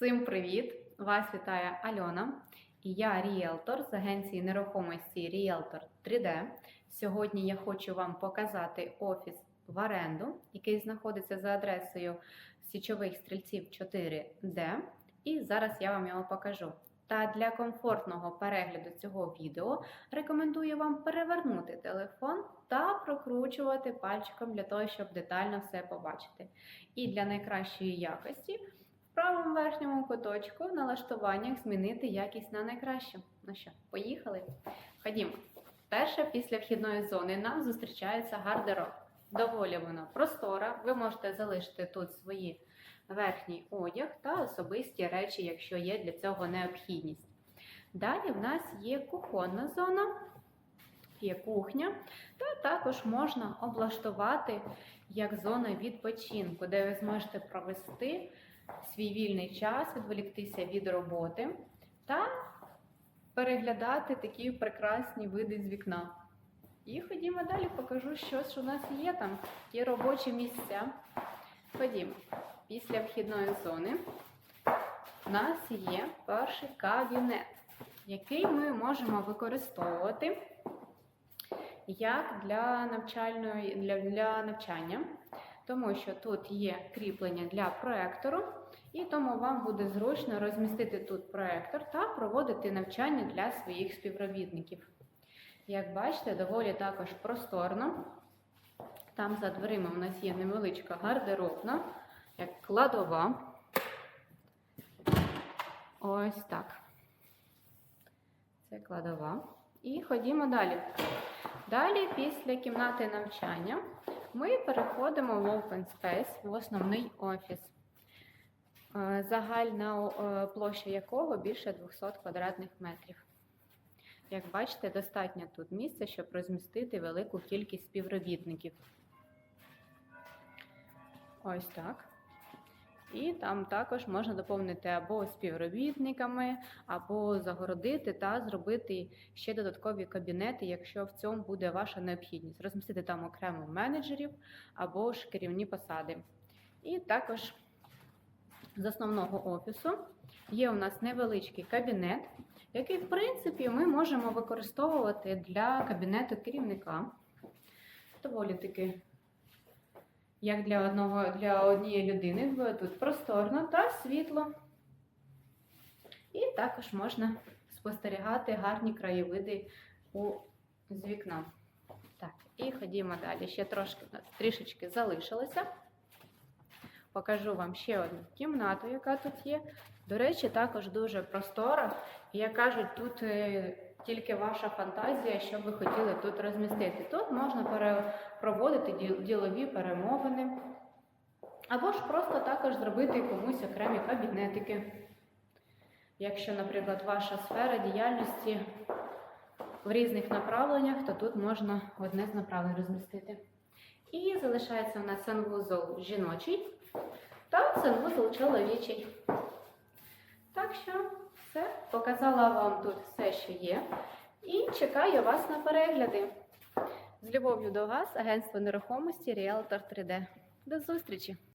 Всім привіт! Вас вітає Альона. І я ріелтор з агенції нерухомості Realtor 3D. Сьогодні я хочу вам показати офіс в оренду, який знаходиться за адресою Січових стрільців 4D. І зараз я вам його покажу. Та для комфортного перегляду цього відео рекомендую вам перевернути телефон та прокручувати пальчиком для того, щоб детально все побачити. І для найкращої якості правому верхньому куточку в налаштуваннях змінити якість на найкращу. Ну що, поїхали? Ходімо. Перше, після вхідної зони нам зустрічається гардероб. Доволі вона простора. Ви можете залишити тут свої верхній одяг та особисті речі, якщо є для цього необхідність. Далі в нас є кухонна зона, є кухня, та також можна облаштувати як зона відпочинку, де ви зможете провести свій вільний час, відволіктися від роботи та переглядати такі прекрасні види з вікна. І ходімо далі, покажу, що у нас є там. Є робочі місця. Ходімо. Після вхідної зони у нас є перший кабінет, який ми можемо використовувати як для, навчальної, для, для навчання, тому що тут є кріплення для проектору, і тому вам буде зручно розмістити тут проектор та проводити навчання для своїх співробітників. Як бачите, доволі також просторно. Там за дверима у нас є невеличка гардеробна, як кладова. Ось так. Це кладова. І ходімо далі. Далі, після кімнати навчання, ми переходимо в Open Space, в основний офіс, е, загальна е, площа якого більше 200 квадратних метрів. Як бачите, достатньо тут місця, щоб розмістити велику кількість співробітників. Ось так. І там також можна доповнити або співробітниками, або загородити та зробити ще додаткові кабінети, якщо в цьому буде ваша необхідність. Розмістити там окремо менеджерів або ж керівні посади. І також з основного офісу є у нас невеличкий кабінет, який, в принципі, ми можемо використовувати для кабінету керівника. Доволі таки як для одного для однієї людини, тут просторно та світло. І також можна спостерігати гарні краєвиди у, з вікна. Так, і ходімо далі. Ще трошки трішечки залишилося. Покажу вам ще одну кімнату, яка тут є. До речі, також дуже простора. Як кажуть, тут е, тільки ваша фантазія, що ви хотіли тут розмістити. Тут можна проводити ділові перемовини, або ж просто також зробити комусь окремі кабінетики. Якщо, наприклад, ваша сфера діяльності в різних направленнях, то тут можна одне з направлень розмістити. І залишається у нас санвузол жіночий та санвузол чоловічий. Так що все, показала вам тут все, що є. І чекаю вас на перегляди. З любов'ю до вас, агентство нерухомості Realtor 3D. До зустрічі!